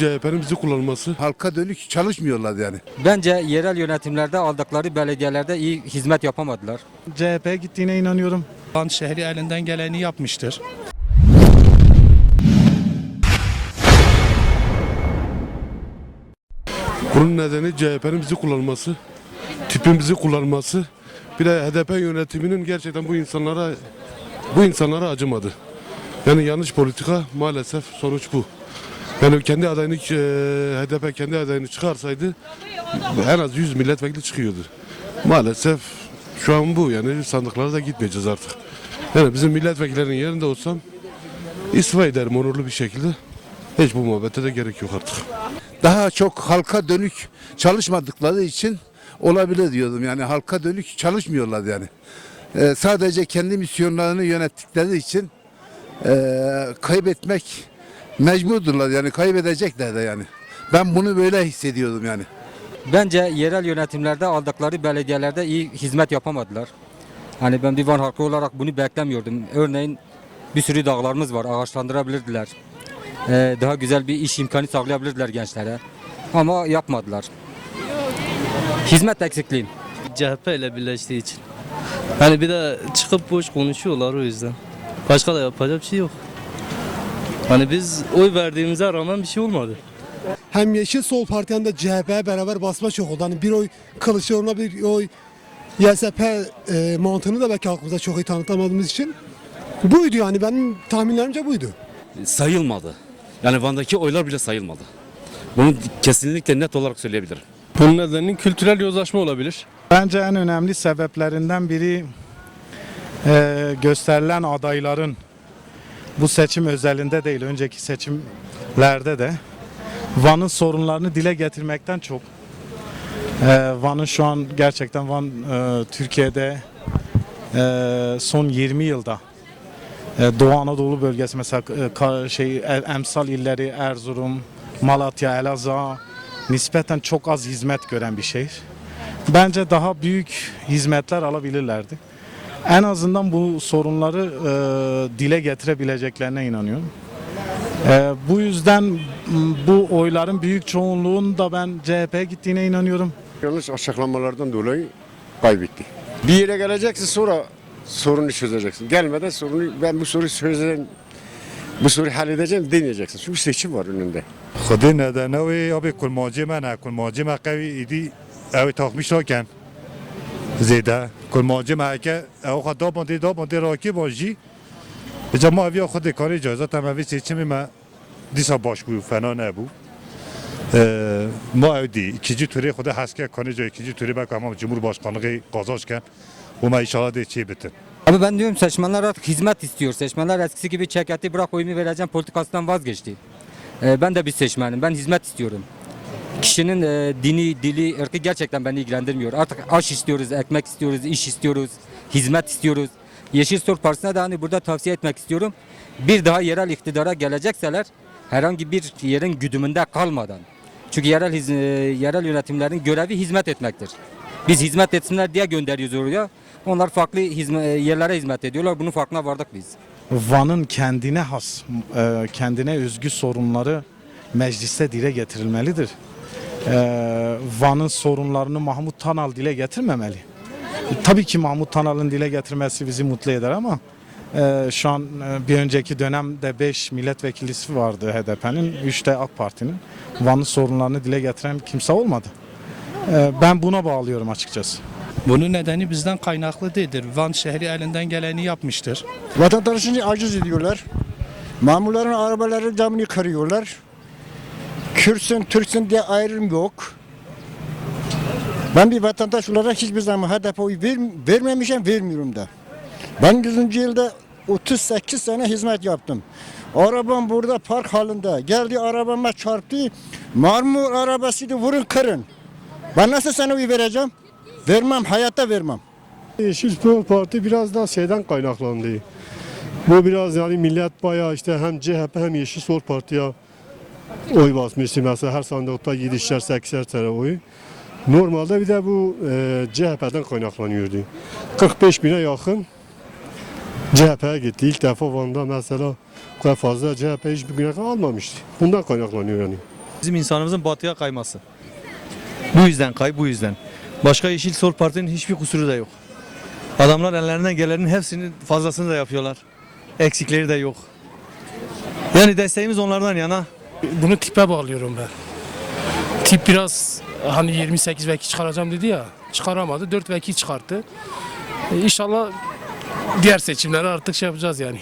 CHP'nin bizi kullanması. Halka dönük çalışmıyorlar yani. Bence yerel yönetimlerde aldıkları belediyelerde iyi hizmet yapamadılar. CHP gittiğine inanıyorum. Van şehri elinden geleni yapmıştır. Bunun nedeni CHP'nin bizi kullanması, tipimizi kullanması. Bir de HDP yönetiminin gerçekten bu insanlara bu insanlara acımadı. Yani yanlış politika maalesef sonuç bu. Yani kendi adayını e, HDP kendi adayını çıkarsaydı en az 100 milletvekili çıkıyordu. Maalesef şu an bu yani sandıklara da gitmeyeceğiz artık. Yani bizim milletvekillerinin yerinde olsam istifa ederim onurlu bir şekilde. Hiç bu muhabbete de gerek yok artık. Daha çok halka dönük çalışmadıkları için olabilir diyordum. Yani halka dönük çalışmıyorlar yani. Ee, sadece kendi misyonlarını yönettikleri için ee, kaybetmek mecburdurlar yani kaybedecekler de yani. Ben bunu böyle hissediyordum yani. Bence yerel yönetimlerde aldıkları belediyelerde iyi hizmet yapamadılar. Hani ben bir Van halkı olarak bunu beklemiyordum. Örneğin bir sürü dağlarımız var, ağaçlandırabilirdiler. Ee, daha güzel bir iş imkanı sağlayabilirdiler gençlere. Ama yapmadılar. Hizmet eksikliği. CHP ile birleştiği için. Hani bir de çıkıp boş konuşuyorlar o yüzden. Başka da yapacak bir şey yok. Hani biz oy verdiğimize rağmen bir şey olmadı. hem Yeşil Sol Parti hem de CHP'ye beraber basma çok oldu. Hani bir oy Kılıçdaroğlu'na bir oy YSP e, mantığını da belki halkımıza çok iyi tanıtamadığımız için buydu yani benim tahminlerimce buydu. sayılmadı. Yani Van'daki oylar bile sayılmadı. Bunu kesinlikle net olarak söyleyebilirim. Bunun nedeni kültürel yozlaşma olabilir. Bence en önemli sebeplerinden biri e, gösterilen adayların bu seçim özelinde değil önceki seçimlerde de Van'ın sorunlarını dile getirmekten çok e, Van'ın şu an gerçekten Van e, Türkiye'de e, son 20 yılda e, Doğu Anadolu bölgesi mesela e, şey emsal illeri Erzurum, Malatya, Elazığ nispeten çok az hizmet gören bir şehir. Bence daha büyük hizmetler alabilirlerdi en azından bu sorunları e, dile getirebileceklerine inanıyorum. E, bu yüzden bu oyların büyük çoğunluğun da ben CHP'ye gittiğine inanıyorum. Yanlış açıklamalardan dolayı kaybetti. Bir yere geleceksin sonra sorunu çözeceksin. Gelmeden sorunu ben bu soruyu çözeceğim bu soruyu halledeceğim demeyeceksin. Çünkü seçim var önünde. Hadi nedeni abi kulmacı mena kulmacı makavi idi. Evet takmış raken. أو تخمي شوكن زيدا كل موجي ما هكا أو خد بندي دو بندي راكي بوجي إذا ما أبي خدي كاري جازة تما في سيتشمي ما دیسا باش بو فنا نبو ما اودی ikinci turi خود حسکه کنی جو ikinci turi bak ama Cumhurbaşkanlığı kazanırken bu ma inşallah de çi bitin. Ama ben diyorum seçmenler artık hizmet istiyor. Seçmenler eskisi gibi çeketi bırak oyumu vereceğim politikasından vazgeçti. Ee, ben de bir seçmenim. Ben hizmet istiyorum. Kişinin e, dini, dili, ırkı gerçekten beni ilgilendirmiyor. Artık aş istiyoruz, ekmek istiyoruz, iş istiyoruz, hizmet istiyoruz. Yeşil Sol Partisi'ne de hani burada tavsiye etmek istiyorum. Bir daha yerel iktidara gelecekseler herhangi bir yerin güdümünde kalmadan. Çünkü yerel e, yerel yönetimlerin görevi hizmet etmektir. Biz hizmet etsinler diye gönderiyoruz oraya. Onlar farklı hizme- e, yerlere hizmet ediyorlar. Bunun farkına vardık biz. Van'ın kendine has, e, kendine özgü sorunları mecliste dile getirilmelidir. E, Van'ın sorunlarını Mahmut Tanal dile getirmemeli. Tabii ki Mahmut Tanal'ın dile getirmesi bizi mutlu eder ama e, şu an e, bir önceki dönemde 5 milletvekilisi vardı HDP'nin, 3 de AK Parti'nin. Van'ın sorunlarını dile getiren kimse olmadı. E, Ben buna bağlıyorum açıkçası. Bunun nedeni bizden kaynaklı değildir. Van şehri elinden geleni yapmıştır. Vatandaşını aciz ediyorlar. Mamurların arabaları camını kırıyorlar. Kürtsün, Türksün diye ayrım yok. Ben bir vatandaş olarak hiçbir zaman HDP oy ver, vermemişim, vermiyorum da. Ben 100. yılda 38 sene hizmet yaptım. Arabam burada park halinde. Geldi arabama çarptı. Marmur arabasıydı vurun kırın. Ben nasıl sana oy vereceğim? Vermem, hayatta vermem. Yeşil Parti biraz daha şeyden kaynaklandı. Bu biraz yani millet bayağı işte hem CHP hem Yeşil Sol Parti'ye oy basmıştı. Mesela her sandıkta 7'şer 8'er tane oy. Normalde bir de bu e, CHP'den kaynaklanıyordu. 45 bine yakın CHP'ye gitti. İlk defa Van'da mesela bu kadar fazla CHP hiçbir güne almamıştı. Bundan kaynaklanıyor yani. Bizim insanımızın batıya kayması. Bu yüzden kay, bu yüzden. Başka Yeşil Sol Parti'nin hiçbir kusuru da yok. Adamlar ellerinden gelenin hepsini fazlasını da yapıyorlar. Eksikleri de yok. Yani desteğimiz onlardan yana. Bunu tipe bağlıyorum ben. Tip biraz hani 28 vekil çıkaracağım dedi ya çıkaramadı 4 vekil çıkarttı. İnşallah diğer seçimlere artık şey yapacağız yani.